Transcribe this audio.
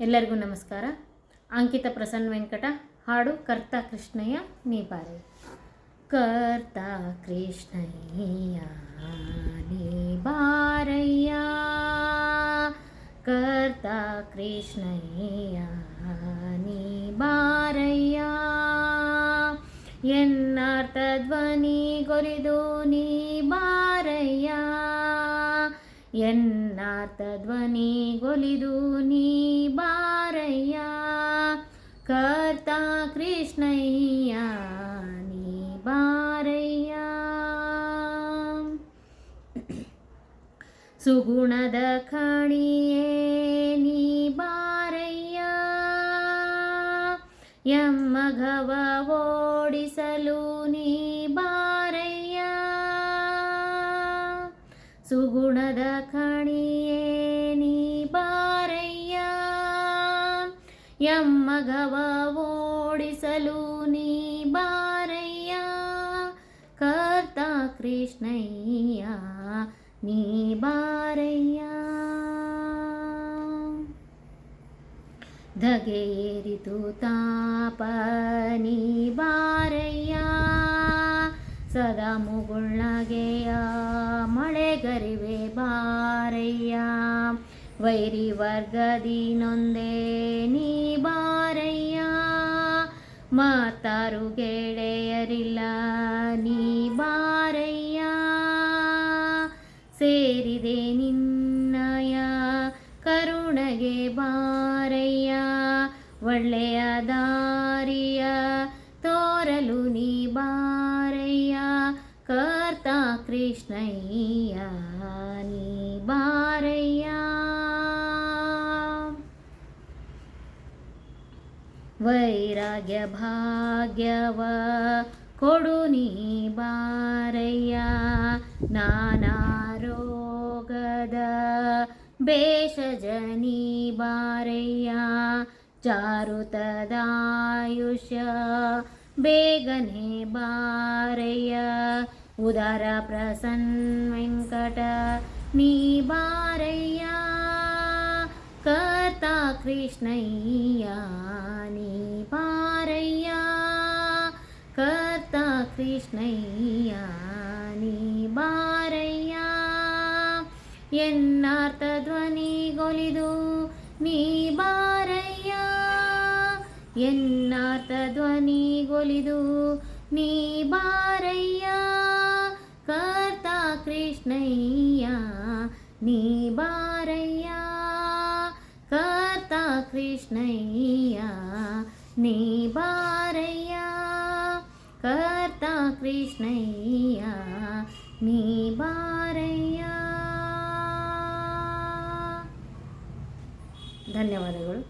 ಎಲ್ಲರಿಗೂ ನಮಸ್ಕಾರ. ಅಂಕಿತ ಪ್ರಸನ್ನ ವೆಂಕಟ, ಹಾಡು ಕರ್ತ ಕೃಷ್ಣಯ್ಯ ನೀಬಾರೆ ಕರ್ತ ಕೃಷ್ಣಯ್ಯ ನೀಬಾರಯ್ಯ ಕರ್ತ ಕೃಷ್ಣಯ್ಯ ನೀಬಾರಯ್ಯ ಎನ್ನಾರ್ಥ ಧ್ವನಿ ಗೊರಿದು ನೀ ಬಾರಯ್ಯ ಎನ್ನಾರ್ಥ ಧ್ವನಿ ಗೊಲಿದು ನೀ ಬಾರಯ್ಯ. ಕರ್ತ ಕೃಷ್ಣಯ್ಯ, ನೀ ಬಾರಯ್ಯ. ಸುಗುಣದ ಖಣಿಯೇ ನೀ ಬಾರಯ್ಯ. ಎಮ್ಮಘವ ಓಡಿಸಲು ನೀ ಸುಗುಣದ ಖಣಿಯೇ ನೀ ಬಾರಯ್ಯ ಎಮ್ಮಗವ ಓಡಿಸಲು ನೀ ಬಾರಯ್ಯ ಕರ್ತ ಕೃಷ್ಣಯ್ಯ ನೀ ಬಾರಯ್ಯ ಧಗೆಯೇರಿತು ತಾಪ ನೀ ಬಾರಯ್ಯ ಸದಾ ಮುಗುಳ್ನಗೆಯ, ಮಳೆಗರಿವೆ ಬಾರಯ್ಯ. ವೈರಿ ವರ್ಗದಿ ನೊಂದೇ ನೀ ಬಾರಯ್ಯ. ಮಾತಾರು ಗೆಳೆಯರಿಲ್ಲ ನೀ ಬಾರಯ್ಯ. ಸೇರಿದೆ ನಿನ್ನಯ, ಕರುಣಗೆ ಬಾರಯ್ಯ. ಒಳ್ಳೆಯ ದಾರಿಯ ತೋರಲು ನೀ ಬಾರಯ್ಯ ಕರ್ತ ಕೃಷ್ಣಯ್ಯ ನೀ ಬಾರಯ್ಯ ವೈರಾಗ್ಯ ಭಾಗ್ಯವ ಕೊಡು ನೀ ಬಾರಯ್ಯ ನಾನಾ ರೋಗದ ಬೇಷಜನಿ ಬಾರಯ್ಯ ಚಾರುತದಾಯುಷ್ಯ ಬೇಗನೆ ಬಾರಯ್ಯ ಉದಾರ ಪ್ರಸನ್ ವೆಂಕಟ ನೀ ಬಾರಯ್ಯ, ಕರ್ತ ಕೃಷ್ಣಯ್ಯ, ನೀ ಬಾರಯ್ಯ, ಕರ್ತ ಕೃಷ್ಣಯ್ಯ, ನೀ ಬಾರಯ್ಯ. ಎನ್ನಾರ್ಥ గొలిదు ನೀ ಬಾರಯ್ಯ. ಎನ್ನಾರ್ಥ ధ్వని ನೀ ಬಾರಯ್ಯ. ಕರ್ತ ಕರ್ತ ಕೃಷ್ಣಯ್ಯ ನೀ ಬಾರಯ್ಯ ಕರ್ತ ಕೃಷ್ಣಯ್ಯ ನೀ ಬಾರಯ್ಯ ಧನ್ಯವಾದಗಳು